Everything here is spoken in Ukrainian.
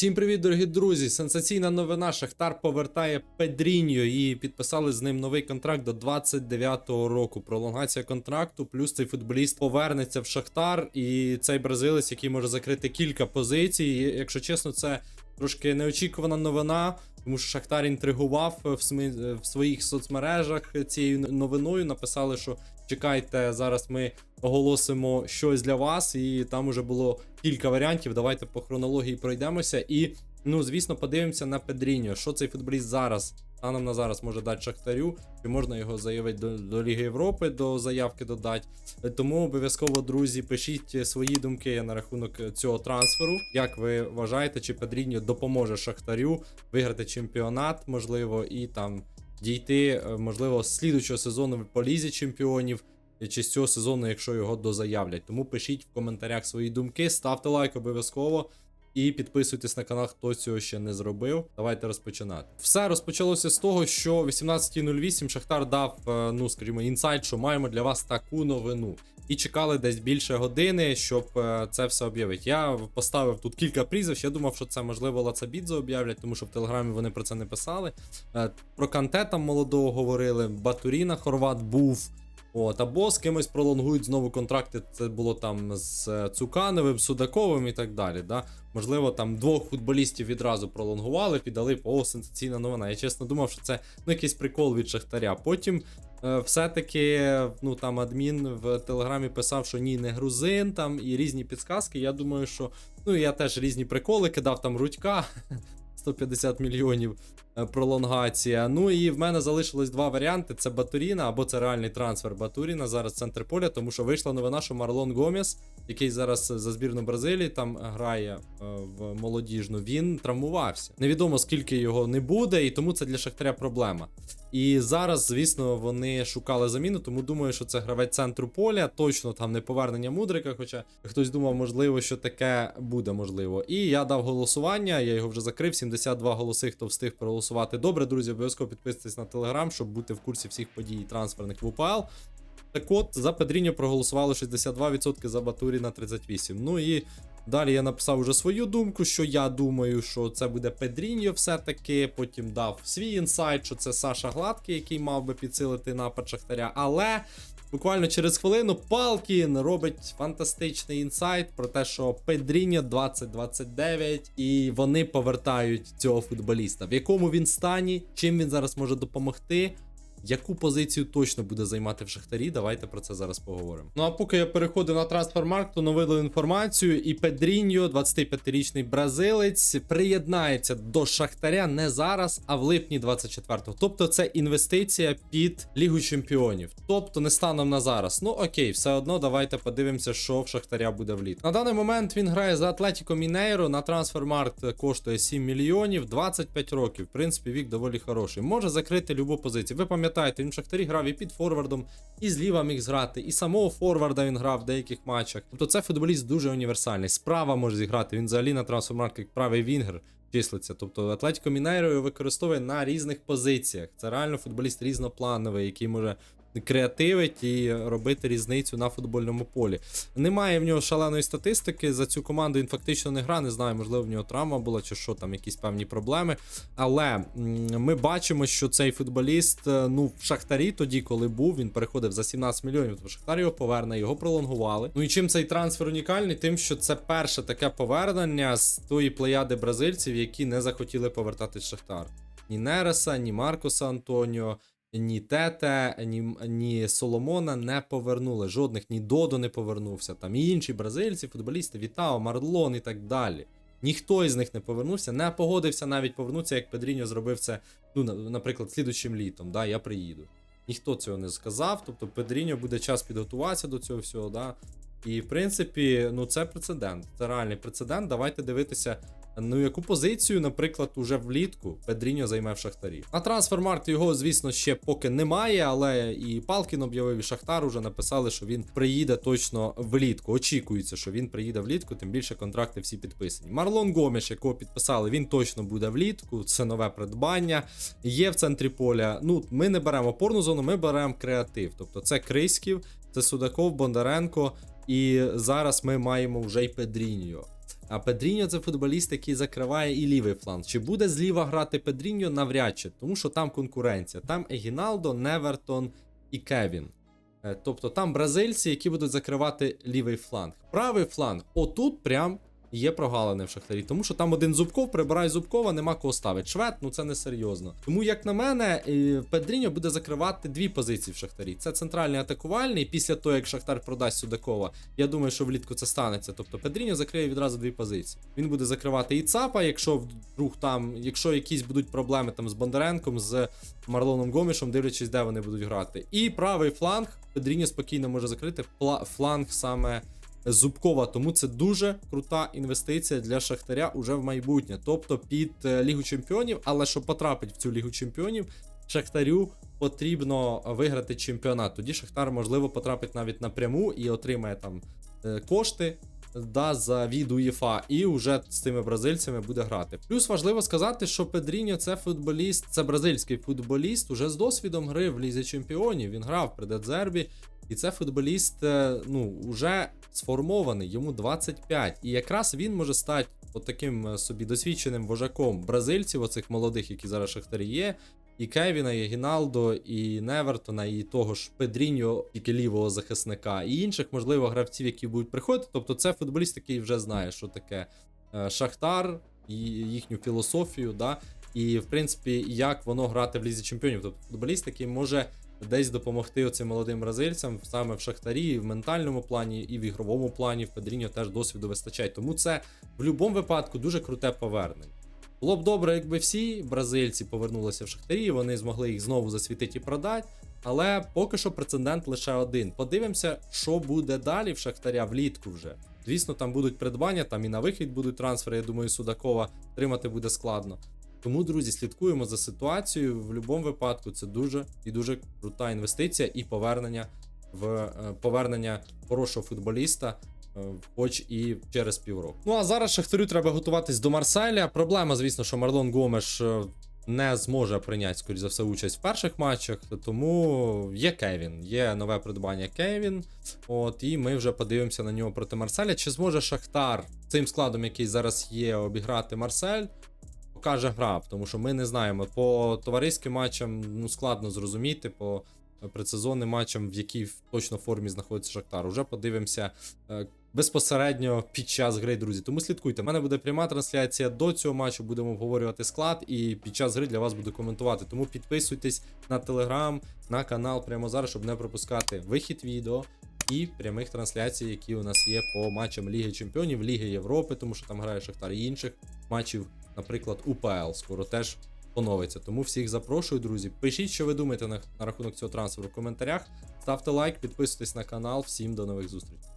Всім привіт, дорогі друзі! Сенсаційна новина. Шахтар повертає Педріньо і підписали з ним новий контракт до 29-го року. Пролонгація контракту, плюс цей футболіст повернеться в Шахтар, і цей бразилець, який може закрити кілька позицій. Якщо чесно, це трошки неочікувана новина, тому що Шахтар інтригував в, смі- в своїх соцмережах цією новиною. Написали, що чекайте, зараз ми оголосимо щось для вас, і там уже було кілька варіантів. Давайте по хронології пройдемося. І, ну, звісно, подивимося на Педріньо. Що цей футболіст зараз станом на зараз може дати Шахтарю, чи можна його заявити до, до Ліги Європи, до заявки додати. Е, Тому обов'язково, друзі, пишіть свої думки на рахунок цього трансферу. Як ви вважаєте, чи Педріньо допоможе Шахтарю виграти чемпіонат, можливо, і там дійти, е, можливо, з слідучого сезону по лізі чемпіонів. Чи з цього сезону, якщо його дозаявлять. Тому пишіть в коментарях свої думки, ставте лайк обов'язково і підписуйтесь на канал, хто цього ще не зробив. Давайте розпочинати. Все розпочалося з того, що о 18.08 Шахтар дав, е, ну скажімо, інсайт, що маємо для вас таку новину. І чекали десь більше години, щоб е, це все об'явити. Я поставив тут кілька прізвищ. Я думав, що це можливо Лацабідзе об'являть, тому що в телеграмі вони про це не писали. Е, Про Канте там молодого говорили. Батуріна Хорват був. От, або з кимось пролонгують знову контракти. Це було там з е, Цукановим, Судаковим і так далі. Да? Можливо, там двох футболістів відразу пролонгували, піддали о, сенсаційна новина. Я чесно думав, що це ну, якийсь прикол від Шахтаря. Потім е, все-таки ну, там адмін в телеграмі писав, що ні, не грузин, там і різні підсказки. Я думаю, що ну я теж різні приколи кидав там Рудька. 150 мільйонів е, пролонгація. Ну і в мене залишилось два варіанти: це Батуріна або це реальний трансфер Батуріна зараз центр поля, тому що вийшла новина, що Марлон Гомес, який зараз за збірну Бразилії там грає е, в молодіжну, він травмувався. Невідомо скільки його не буде, і тому це для Шахтаря проблема. І зараз, звісно, вони шукали заміну, тому думаю, що це гравець центру поля. Точно там не повернення мудрика. Хоча хтось думав, можливо, що таке буде можливо. І я дав голосування, я його вже закрив. 72 голоси, хто встиг проголосувати. Добре, друзі, обов'язково підписуйтесь на телеграм, щоб бути в курсі всіх подій трансферних в УПЛ. Так от, за Педріньо проголосували 62%, за Батуріна 38%. Ну і далі я написав уже свою думку, що я думаю, що це буде Педріньо все-таки. Потім дав свій інсайт, що це Саша Гладкий, який мав би підсилити напад Шахтаря. Але буквально через хвилину Палкін робить фантастичний інсайт про те, що Педріньо 2029, і вони повертають цього футболіста. В якому він стані, чим він зараз може допомогти. Яку позицію точно буде займати в Шахтарі? Давайте про це зараз поговоримо. Ну а поки я переходив на трансфермаркт, то новили інформацію, і Педріньо, 25-річний бразилець, приєднається до Шахтаря не зараз, а в липні 24-го. Тобто це інвестиція під Лігу Чемпіонів. Тобто не станом на зараз. Ну окей, все одно давайте подивимося, що в Шахтаря буде влітку. На даний момент він грає за Атлетіко Мінейро. На трансфермаркт коштує 7 мільйонів, 25 років. В принципі, вік доволі хороший. Може закрити любу позицію. Ви пам'ятаєте, він в Шахтарі грав і під форвардом, і зліва міг зграти, і самого форварда він грав в деяких матчах. Тобто це футболіст дуже універсальний. Справа може зіграти. Він взагалі на трансфермаркті як правий вінгер числиться. Тобто Атлетіко Мінейро використовує на різних позиціях. Це реально футболіст різноплановий, який може креативить і робити різницю на футбольному полі. Немає в нього шаленої статистики. За цю команду він фактично не грає. Не знаю, можливо, в нього травма була чи що там, якісь певні проблеми. Але ми бачимо, що цей футболіст, е, ну, в Шахтарі тоді, коли був, він переходив за 17 мільйонів. Тобто Шахтар його поверне, його пролонгували. Ну і чим цей трансфер унікальний? Тим, що це перше таке повернення з тої плеяди бразильців, які не захотіли повертатись в Шахтар. Ні Нереса, ні Маркоса Антоніо. Ні Тете, ні, ні Соломона не повернули. Жодних, ні Додо не повернувся. Там і інші бразильці, футболісти, Вітао, Марлон і так далі. Ніхто із них не повернувся, не погодився навіть повернутися, як Педріньо зробив це, ну, наприклад, слідучим літом. Да, я приїду. Ніхто цього не сказав. Тобто Педріньо буде час підготуватися до цього всього. Да. І в принципі, ну це прецедент. Це реальний прецедент. Давайте дивитися. Ну, яку позицію, наприклад, уже влітку Педріньо займе в Шахтарі. На трансфермаркт його, звісно, ще поки немає, але і Палкін об'явив, і Шахтар уже написали, що він приїде точно влітку. Очікується, що він приїде влітку, тим більше контракти всі підписані. Марлон Гомеш, якого підписали, він точно буде влітку. Це нове придбання. Є в центрі поля. Ну, ми не беремо опорну зону, ми беремо креатив. Тобто це Криськів, це Судаков, Бондаренко. І зараз ми маємо вже й Педріньо. А Педріньо це футболіст, який закриває і лівий фланг. Чи буде зліва грати Педріньо? Навряд чи, тому що там конкуренція. Там Егіналдо, Невертон і Кевін. Е, Тобто там бразильці, які будуть закривати лівий фланг. Правий фланг, отут прям є прогалини в Шахтарі, тому що там один Зубков, прибирай Зубкова, нема кого ставити. Швед, ну це не серйозно. Тому, як на мене, Педріньо буде закривати дві позиції в Шахтарі. Це центральний атакувальний. Після того, як Шахтар продасть Судакова, я думаю, що влітку це станеться. Тобто Педріньо закриє відразу дві позиції. Він буде закривати і ЦАПа, якщо вдруг там, якщо якісь будуть проблеми там з Бондаренком, з Марлоном Гомішем, дивлячись, де вони будуть грати. І правий фланг Педріньо спокійно може закрити фланг саме. Зубкова, тому це дуже крута інвестиція для Шахтаря уже в майбутнє, тобто під е, Лігу Чемпіонів. Але щоб потрапити в цю Лігу Чемпіонів, Шахтарю потрібно виграти чемпіонат. Тоді Шахтар, можливо, потрапить навіть напряму і отримає там е, кошти. Да, за від УЄФА, і вже з цими бразильцями буде грати. Плюс важливо сказати, що Педріньо це футболіст, це бразильський футболіст, уже з досвідом гри в Лізі Чемпіонів. Він грав при Дедзербі, і це футболіст, е, ну, уже сформований, йому 25. І якраз він може стати от таким е, собі досвідченим вожаком бразильців, оцих молодих, які зараз Шахтарі є. І Кевіна, і Гіналдо, і Невертона, і того ж Педріньо, тільки лівого захисника, і інших, можливо, гравців, які будуть приходити. Тобто, це футболіст, який вже знає, що таке е, Шахтар, їхню філософію, да, і в принципі, як воно грати в лізі чемпіонів. Тобто футболіст, який може десь допомогти оцим молодим бразильцям саме в Шахтарі, і в ментальному плані, і в ігровому плані. В Педріньо теж досвіду вистачає. Тому це в будь-якому випадку дуже круте повернення. Було б добре, якби всі бразильці повернулися в Шахтарі, вони змогли їх знову засвітити і продати. Але поки що прецедент лише один. Подивимося, що буде далі в Шахтаря влітку вже. Звісно, там будуть придбання, там і на вихід будуть трансфери. Я думаю, Судакова тримати буде складно. Тому, друзі, слідкуємо за ситуацією. В будь-якому випадку це дуже і дуже крута інвестиція і повернення в е, повернення хорошого футболіста. е, Хоч і через півроку. Ну а зараз Шахтарю треба готуватись до Марселя. Проблема, звісно, що Марлон Гомеш е, не зможе прийняти, скоріш за все, участь в перших матчах. Тому є Кевін, є нове придбання Кевін. От, і ми вже подивимося на нього проти Марселя. Чи зможе Шахтар цим складом, який зараз є, обіграти Марсель? Покаже гра, тому що ми не знаємо. По товариським матчам ну, складно зрозуміти, по предсезонним матчам, в якій точно формі знаходиться Шахтар. Уже подивимося е, безпосередньо під час гри, друзі. Тому слідкуйте. У мене буде пряма трансляція до цього матчу. Будемо обговорювати склад, і під час гри для вас буду коментувати. Тому підписуйтесь на телеграм, на канал прямо зараз, щоб не пропускати вихід відео. І прямих трансляцій, які у нас є по матчам Ліги Чемпіонів, Ліги Європи, тому що там грає Шахтар і інших матчів, наприклад, УПЛ скоро теж поновиться. Тому всіх запрошую, друзі. Пишіть, що ви думаєте на, на рахунок цього трансферу в коментарях. Ставте лайк, підписуйтесь на канал. Всім до нових зустрічей.